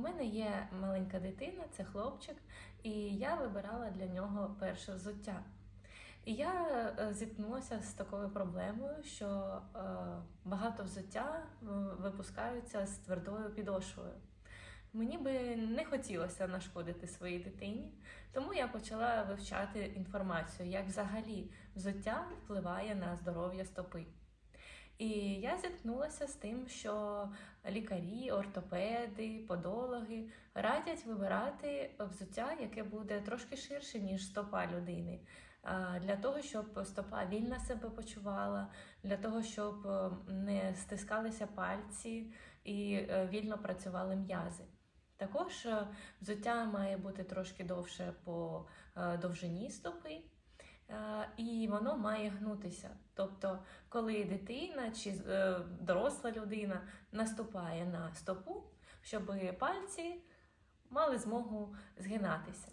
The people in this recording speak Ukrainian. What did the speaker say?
мене є маленька дитина, це хлопчик, і я вибирала для нього перше взуття. І я е, зіткнулася з такою проблемою, що е, багато взуття випускаються з твердою підошвою. Мені би не хотілося нашкодити своїй дитині, тому я почала вивчати інформацію, як взагалі взуття впливає на здоров'я стопи. І я зіткнулася з тим, що лікарі, ортопеди, подологи радять вибирати взуття, яке буде трошки ширше, ніж стопа людини. Для того, щоб стопа вільно себе почувала, для того, щоб е, не стискалися пальці і е, вільно працювали м'язи. Також е, взуття має бути трошки довше по довжині стопи, і воно має гнутися. Тобто, коли дитина чи е, доросла людина наступає на стопу, щоб пальці мали змогу згинатися.